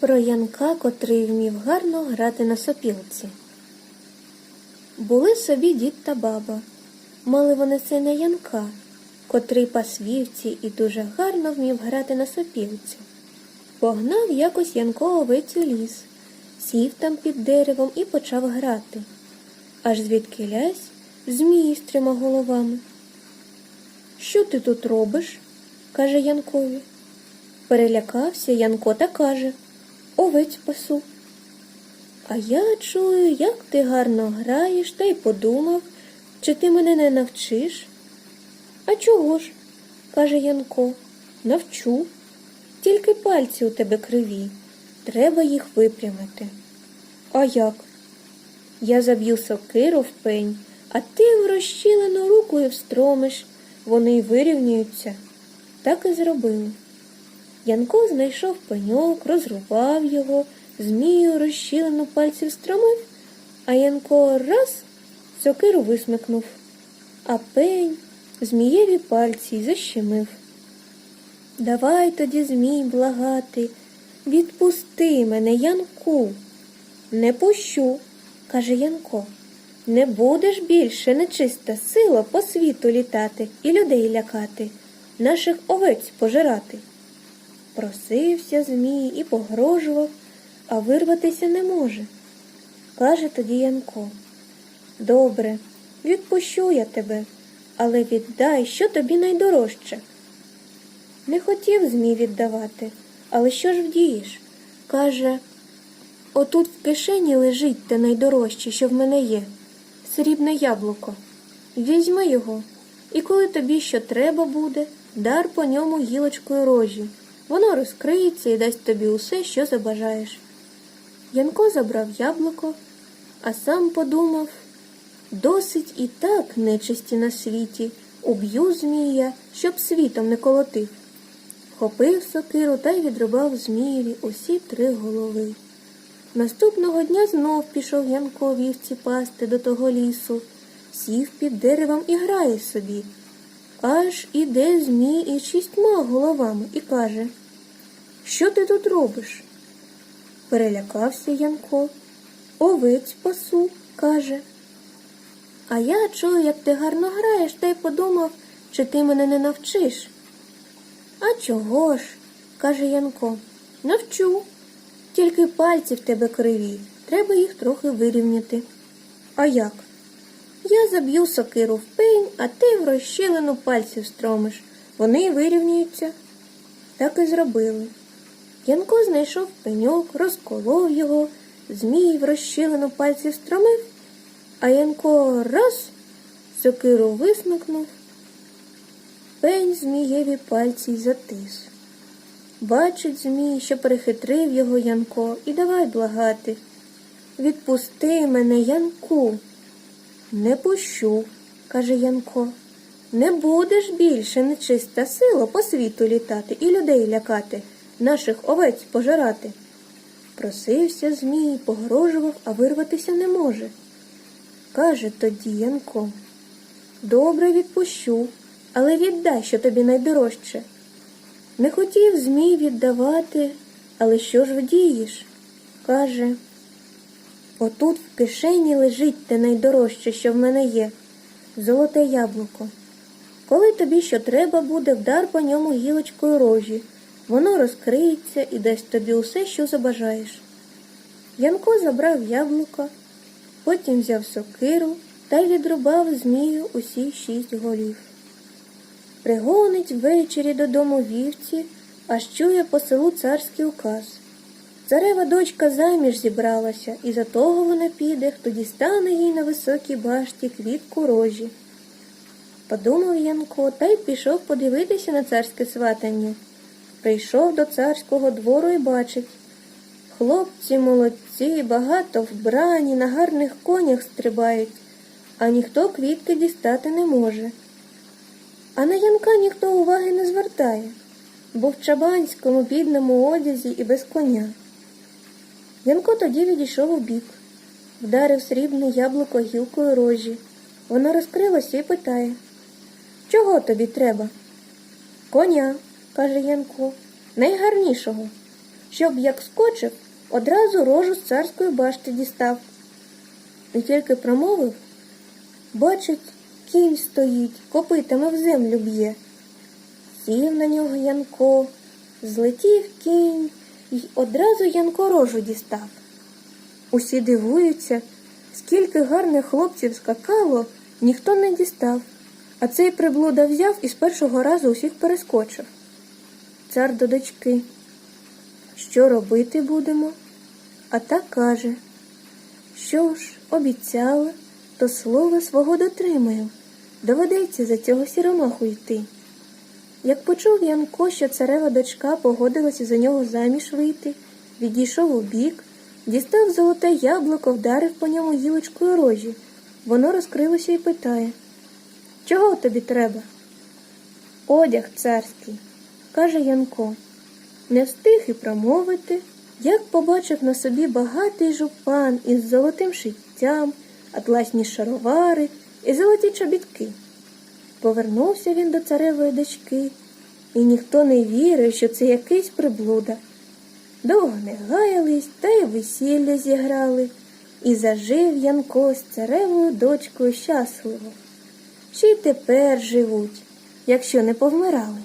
Про Янка, котрий вмів гарно грати на сопілці. Були собі дід та баба. Мали вони сина Янка, котрий пас вівці і дуже гарно вмів грати на сопілці. Погнав якось Янко овець у ліс, сів там під деревом і почав грати. Аж звідки лясь змії з трьома головами. Що ти тут робиш? каже Янкові. Перелякався Янко та каже Овець пасу. А я чую, як ти гарно граєш, та й подумав, чи ти мене не навчиш? А чого ж? каже Янко. Навчу. Тільки пальці у тебе криві. Треба їх випрямити. А як? Я заб'ю сокиру в пень, а ти в розщілену рукою встромиш, вони й вирівнюються. Так і зробили. Янко знайшов пеньок, розрубав його, змію розщілену пальців стромив, а Янко раз сокиру висмикнув, а пень змієві пальці защемив. Давай тоді, змій, благати, відпусти мене, Янку. Не пущу, каже Янко. Не будеш більше нечиста сила по світу літати і людей лякати, наших овець пожирати. Просився Змій і погрожував, а вирватися не може. Каже тоді Янко. Добре, відпущу я тебе, але віддай, що тобі найдорожче. Не хотів Змій віддавати, але що ж вдієш? Каже, отут в кишені лежить те найдорожче, що в мене є, срібне яблуко. Візьми його, і коли тобі що треба буде, дар по ньому гілочкою рожі. Воно розкриється і дасть тобі усе, що забажаєш. Янко забрав яблуко, а сам подумав досить і так нечисті на світі, уб'ю змія, щоб світом не колотив. Хопив сокиру та й відрубав змієві усі три голови. Наступного дня знов пішов Янко вівці пасти до того лісу, сів під деревом і грає собі. Аж іде змій із шістьма головами і каже Що ти тут робиш? Перелякався Янко. Овець пасу, каже. А я чую, як ти гарно граєш, та й подумав, чи ти мене не навчиш. А чого ж? каже Янко. Навчу. Тільки пальці в тебе криві, треба їх трохи вирівняти. А як? Я заб'ю сокиру в пень, а ти в розщілину пальців стромиш. Вони вирівнюються. Так і зробили. Янко знайшов пеньок, розколов його, змій в розщілину пальців стромив, а Янко раз сокиру висмикнув, пень змієві пальці й затис. Бачить змій, що перехитрив його Янко, і давай благати. Відпусти мене, Янку. Не пущу, каже Янко. Не будеш більше нечиста сила по світу літати і людей лякати, наших овець пожирати. Просився Змій, погрожував, а вирватися не може. Каже тоді Янко. Добре відпущу, але віддай, що тобі найдорожче. Не хотів Змій віддавати, але що ж вдієш? Каже, отут в кишені лежить те найдорожче, що в мене є, золоте яблуко. Коли тобі що треба буде, вдар по ньому гілочкою рожі, воно розкриється і дасть тобі усе, що забажаєш. Янко забрав яблуко, потім взяв сокиру та й відрубав змію усі шість голів. Пригонить ввечері додому вівці, аж чує по селу царський указ. Царева дочка заміж зібралася, і за того вона піде, хто дістане їй на високій башті квітку рожі. Подумав Янко та й пішов подивитися на царське сватання. Прийшов до царського двору і бачить. Хлопці молодці, багато вбрані, на гарних конях стрибають, а ніхто квітки дістати не може. А на Янка ніхто уваги не звертає, бо в чабанському бідному одязі і без коня. Янко тоді відійшов у бік, вдарив срібне яблуко гілкою рожі. Воно розкрилося і питає Чого тобі треба? Коня, каже Янко, найгарнішого. щоб як скочив, одразу рожу з царської башти дістав. І тільки промовив, бачить, кінь стоїть, копитами в землю б'є. Сів на нього Янко, злетів кінь, і одразу Янко рожу дістав. Усі дивуються, скільки гарних хлопців скакало, ніхто не дістав, а цей приблуда взяв і з першого разу усіх перескочив. Цар до дочки. Що робити будемо? А та каже, що ж, обіцяла, то слова свого дотримаю. Доведеться за цього сіромаху йти. Як почув Янко, що царева дочка погодилася за нього заміж вийти, відійшов у бік, дістав золоте яблуко, вдарив по ньому гілочкою рожі. Воно розкрилося і питає Чого тобі треба? Одяг царський, каже Янко. Не встиг і промовити, як побачив на собі багатий жупан із золотим шиттям, атласні шаровари і золоті чобітки. Повернувся він до царевої дочки, і ніхто не вірив, що це якийсь приблуда. Довго не гаялись, та й весілля зіграли, і зажив Янко з царевою дочкою щасливо. Ще й тепер живуть, якщо не повмирали.